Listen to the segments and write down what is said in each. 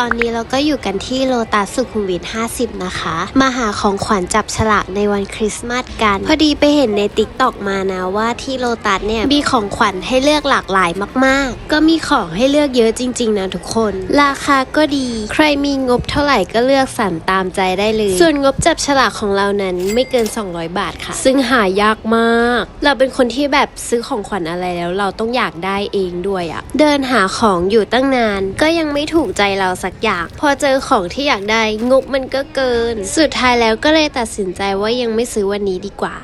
ตอนนี้เราก็อยู่กันที่โลตัสสุขุมวิท 50 นะคะ มาหาของขวัญจับฉลากในวันคริสต์มาสกัน พอดีไปเห็นในติ๊กตอกมานะว่าที่โลตัสเนี่ยมีของขวัญให้เลือกหลากหลายมาก ๆ ก็มีของให้เลือกเยอะจริง ๆ นะทุกคน ราคาก็ดี ใครมีงบเท่าไหร่ก็เลือกสรรตามใจได้เลย ส่วนงบจับฉลากของเรานั้นไม่เกิน 200 บาทค่ะ ซึ่งหายากมาก เราเป็นคนที่แบบซื้อของขวัญอะไรแล้ว เราต้องอยากได้เองด้วยอะเดินหาของอยู่ตั้งนาน ก็ยังไม่ถูกใจเราสักอย่าง พอเจอของที่อยากได้งบมันก็เกิน สุดท้ายแล้วก็เลยตัดสินใจว่ายังไม่ซื้อวันนี้ดีกว่า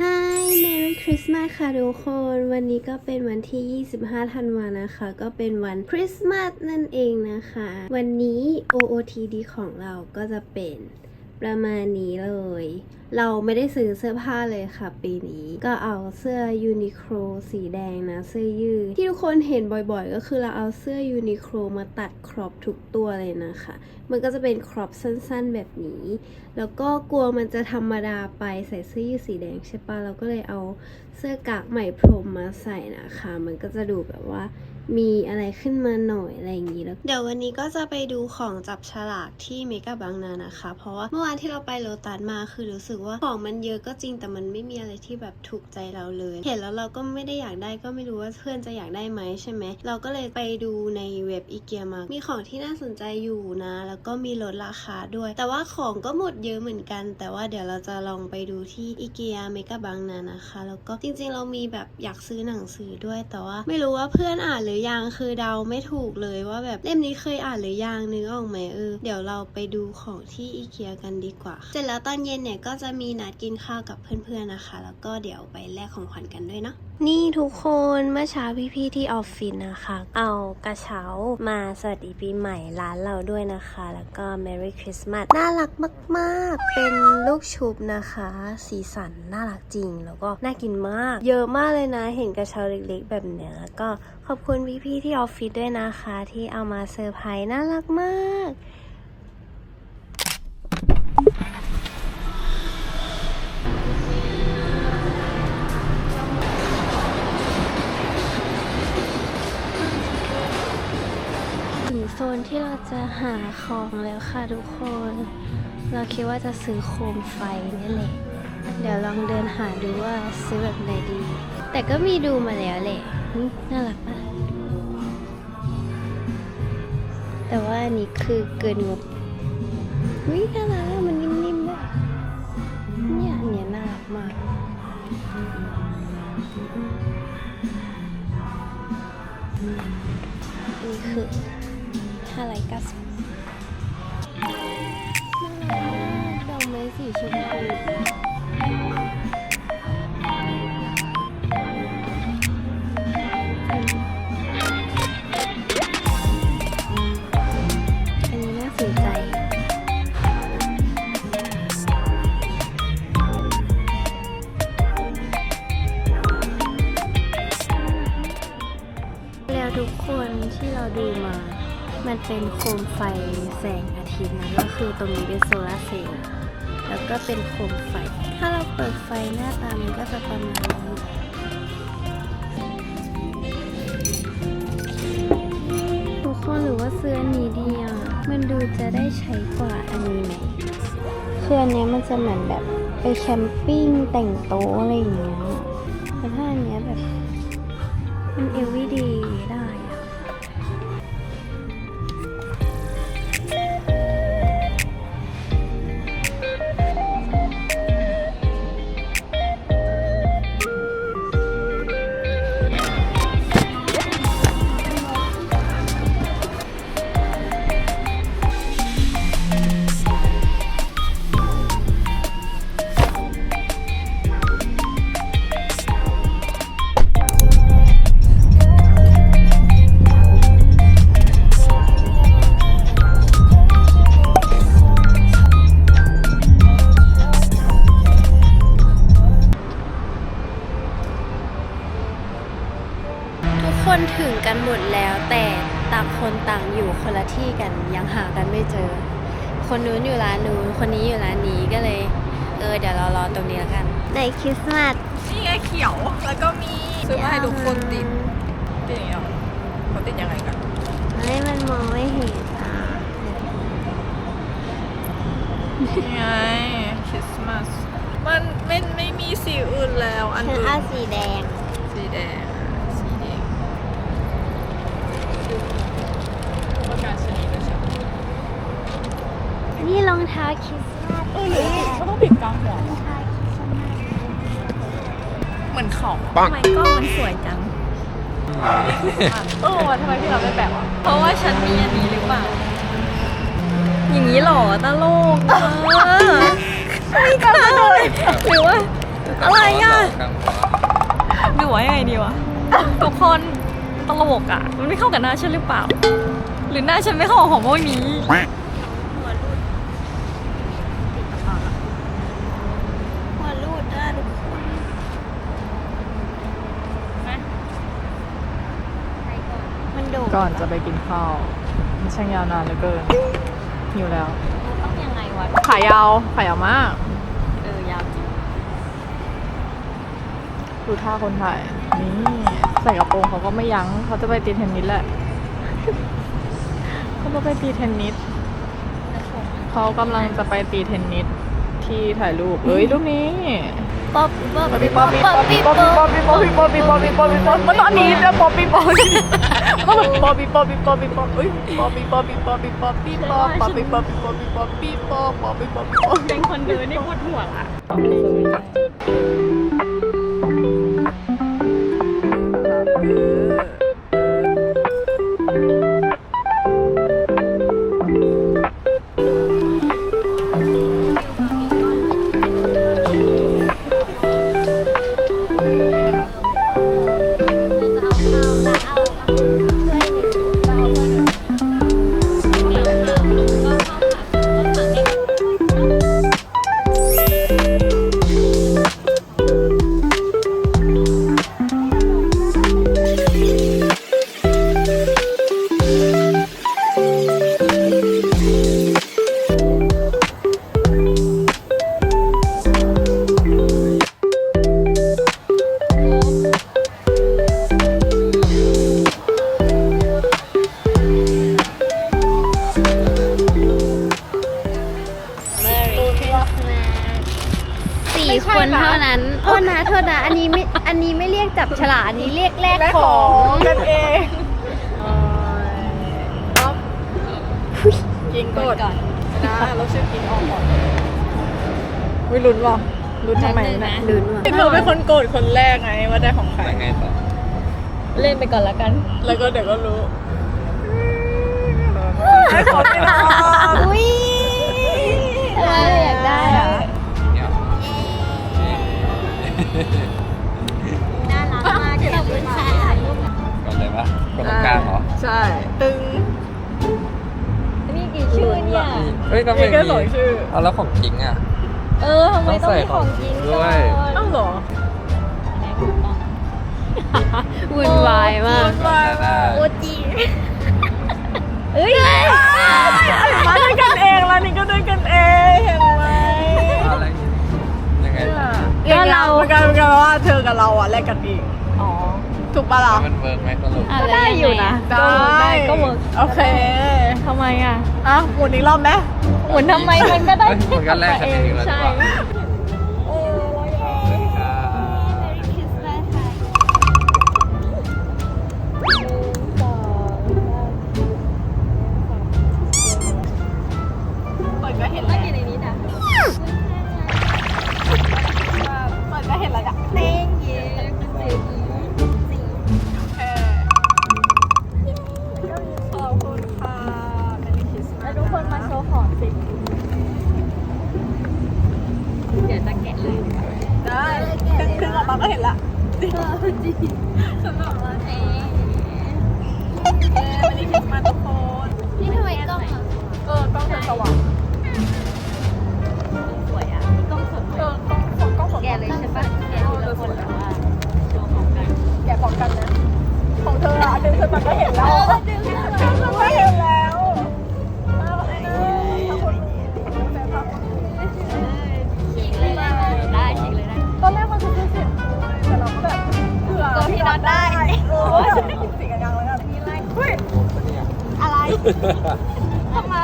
Hi Merry Christmas ค่ะทุกคน วันนี้ก็เป็นวันที่ 25 ธันวานะคะ ก็เป็นวันคริสต์มาสนั่นเองนะคะ วันนี้ OOTD ของเราก็จะเป็น ประมาณนี้เลย เราไม่ได้ซื้อเสื้อผ้าเลยค่ะปีนี้ ก็เอาเสื้อยูนิโคลสีแดงนะ เสื้อยืดที่ทุกคนเห็นบ่อยๆ ก็คือเราเอาเสื้อยูนิโคลมาตัดครอปทุกตัวเลยนะคะ มันก็จะเป็นครอปสั้นๆแบบนี้ แล้วก็กลัวมันจะธรรมดาไปใส่เสื้อยืดสีแดงใช่ปะเราก็เลยเอาเสื้อกากไหมพรมมาใส่นะคะ มันก็จะดูแบบว่า มีอะไรขึ้นมาหน่อยอะไรอย่างนี้แล้ว เดี๋ยววันนี้ก็จะไปดูของจับฉลากที่เมกะบางนานะคะ เพราะว่าเมื่อวานที่เราไปโลตัสมาคือรู้สึกว่าของมันเยอะก็จริงแต่มันไม่มีอะไรที่แบบถูกใจเราเลย เห็นแล้วเราก็ไม่ได้อยากได้ก็ไม่รู้ว่าเพื่อนจะอยากได้ไหมใช่ไหมเราก็เลยไปดูในเว็บอีเกียมา มีของที่น่าสนใจอยู่นะ แล้วก็มีลดราคาด้วย แต่ว่าของก็หมดเยอะเหมือนกัน แต่ว่าเดี๋ยวเราจะลองไปดูที่อีเกียเมกะบางนานะคะ แล้วก็จริงๆ เรามีแบบอยากซื้อหนังสือด้วย แต่ว่าไม่รู้ว่าเพื่อนอ่านหรือือยังคือเดาไม่ถูกเลยว่าแบบเล่มนี้เคยอ่านหรือยังนึกออกไหมเออเดี๋ยวเราไปดูของที่อีเกียกันดีกว่า เสร็จแล้วตอนเย็นเนี่ยก็จะมีนัดกินข้าวกับเพื่อนๆนะคะ แล้วก็เดี๋ยวไปแลกของขวัญกันด้วยเนาะ นี่ทุกคนเมื่อเช้าพี่ๆที่ออฟฟิศนะคะ เอากระเช้ามาสวัสดีปีใหม่ร้านเราด้วยนะคะ แล้วก็ Merry Christmas น่ารักมากๆ เป็นลูกชุบนะคะ สีสันน่ารักจริง แล้วก็น่ากินมาก เยอะมากเลยนะ เห็นกระเช้าเล็กๆ แบบเนี้ยก็ขอบคุณพี่ๆที่ออฟฟิศด้วยนะคะ ที่เอามาเซอร์ไพรส์น่ารักมาก นที่เราจะหาของแล้วค่ะทุกคน เราคิดว่าจะซื้อโคมไฟนี่แหละ เดี๋ยวลองเดินหาดูว่าซื้อแบบไหนดี แต่ก็มีดูมาแล้วแหละน่ารักปะแต่ว่าอันนี้คือเกินงบวิน่ารักมันนิ่มๆด้วยเนี่ยอันเนี้ยน่ารักมากนี่คือ ห้ เป็นโคมไฟแสงอาทิตย์นะก็คือตรงนี้เป็นโซลาร์เซลล์แล้วก็เป็นโคมไฟ ถ้าเราเปิดไฟหน้าตามันก็จะประมาณนี้ทุกคนหรือว่าซื้ออันนี้ดีอะมันดูจะได้ใช้กว่าอันนี้ไหมคืออันนี้มันจะเหมือนแบบไปแคมปิ้งแต่งโต๊ะอะไรอย่างเงี้ย คนละที่กันยังหากันไม่เจอ คนนู้นอยู่ร้านนู้นคนนี้อยู่ร้านนี้ก็เลย เออเดี๋ยวเรารอตรงนี้แล้วกันในคริสต์มาสนี่ไงเขียวแล้วก็มีซื้อมาให้ทุกคนติดติดอย่างเงี้ยเหรอเขาติดยังไงกันนเฮ้ยมันมองไม่เห็นอะนี่ไงคริสต์มาสมันไม่ไม่มีสีอื่นแล้ว อันฉันอื่นเอาสีแดงสีแดงอะสีแดงประกาศชนีด้วยใช่ไหม นี่รองเท้าคริสต์มาสเออหรือเขาต้องปิดกลางหัวรองเท้าคริสต์มาสเหมือนของปังทำไมกล้องมันสวยจังเออทำไมพี่เราไม่แบบอะเพราะว่าฉันมีอันนี้หรือเปล่า อย่างนี้หรอตลกอะไม่กล้าเลยหรือว่าอะไรอะหรือว่ายังไงดีวะทุกคนตลกอะ มันไม่เข้ากับหน้าฉันหรือเปล่า หรือหน้าฉันไม่เข้ากับของพวกนี้ หัวรูดอะทุกคนมันโดด ก่อนจะไปกินข้าวมันช่างยาวนานเหลือเกินหิวแล้ว ต้องยังไงวะ ขายาวขายาวมาก เออยาวจริง ดูท่าคนถ่าย นี่ใส่กระโปรงเขาก็ไม่ยั้งเขาจะไปตีเทนนิสแหละ เขาจะไปตีเทนนิสเขากำลังจะไปตีเทนนิสที่ถ่ายรูปเอ้ยรูปนี้ป๊อปป๊อปป๊อปปี้ป๊อปปี้ป๊อปปี้ป๊อปปี้ป๊อปปี้ป๊อปปี้ป๊อปปี้ป๊อปปี้ป๊อปปี้ป๊อปปี้มันตอนนี้นะป๊อปปี้ป๊อปปี้ก็แบบป๊อปปี้ป๊อปปี้ป๊อปปี้ป๊อปปี้ป๊อปปี้ป๊อปปี้ป๊อปปี้ป๊อปปี้ป๊อปป๊อปปี้ป๊อปปี้ป๊อปปี้ป๊อปปี้ป๊อปป๊อปปี้ป๊อปปี้ป๊อป ก็แบบปอบอบอปีปอบบี้บอบบี้ยปอบี้บอบบี้บอบบี้บอบบี้บอบอปีปอบบี้บอบบี้บอบบี้บอบอปีปอบบี้อเป็นคนเดินนี่ปวดหัวอะ คนเท่านั้นโทษนะโทษนะอันนี้ไม่อันนี้ไม่เรียกจับฉลากอันนี้เรียกแลกของกันเองป๊อปกิงกดนะเราชื่อกิงออกก่อนวิลุ้นว่ะลุ้นทำไมนะลุ้นว่ะเธอเป็นคนโกรธคนแรกไงว่าได้ของใคร แล้วไงต่อเล่นไปก่อนละกัน แล้วก็เดี๋ยวก็รู้ไอ้ขอไม่ได้อุ้ย เออ น่ารักมากขอบคุณค่ะก่อนเลยปะกดตรงกลางเหรอใช่ ตึงนี่กี่ชื่อเนี่ย เฮ้ยทำไมมีแค่สองชื่อ เอาแล้วของจริงอะ เออทำไมต้องมีของจริงด้วยเอ้าเหรอวุ่นวายมากมาได้โอจีเอ้ยมาด้วยกันเองแล้วนี่ก็ด้วยกันเองเห็นไหมอะไรยังไง ก็เรากันกันว่าเธอกับเราอะแลกกันเองอ๋อ ถูกปะล่ะมันเวิร์กไหมสรุป ก็ได้อยู่นะได้ก็เวิร์กโอเคทำไมอะ อะหมุนอีกรอบไหมหมุนทำไมมันก็ได้เฮ้ยมันก็แลกกันเองแล้วดีใช่กว่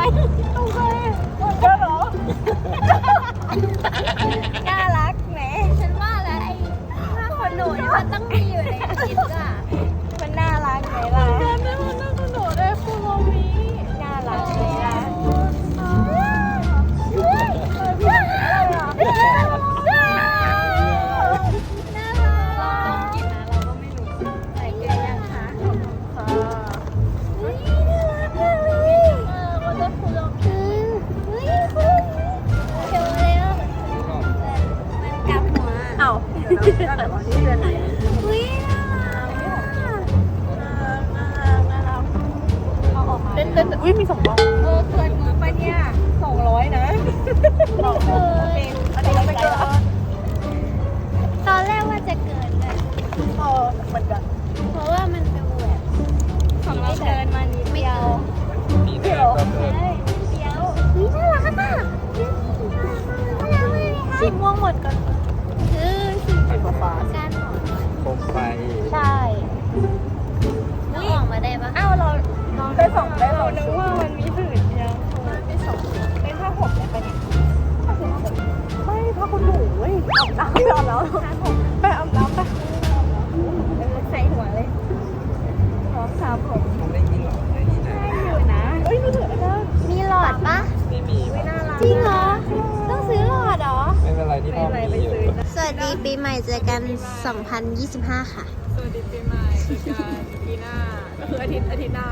ทำไมทำไมก็เหรอ น่ารักแหมฉันว่าแล้วไอ้ผ้าคนหนูเนี่ยมันต้องมีอยู่ในคลิปอะ สีม่วงหมดก่อนคือสีสีฟ้าการหมอนโคมไฟใช่แล้วออกมาได้ปะอ้าวเราลองได้สองได้สองนึกว่ามันมีผืนเดียวได้สองเป็นผ้าห่มเนี่ยปะเนี่ยไม่ผ้าขนหนูเว้ยอาบน้ำไปอาบน้ำไป เจอกัน 2025 ค่ะ สวัสดีปีใหม่เจอกันปีหน้าก็คืออาทิตย์อาทิตย์หน้า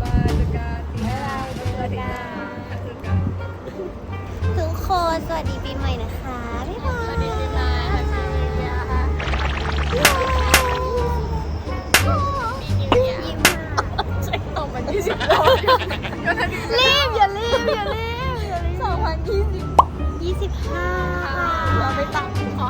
บายเจอกันปีหน้าก็คืออาทิตย์หน้าก็คือกันทุกคนสวัสดีปีใหม่นะคะบ๊ายบายสวัสดีปีใหม่แฮปปี้นิวเยียร์ยิ้มมากออกมา20รอบก็ทันทีรีบอย่ารีบอย่ารีบอย่ารีบสองพันยี่สิบยี่สิบห้าเราไปตังขอ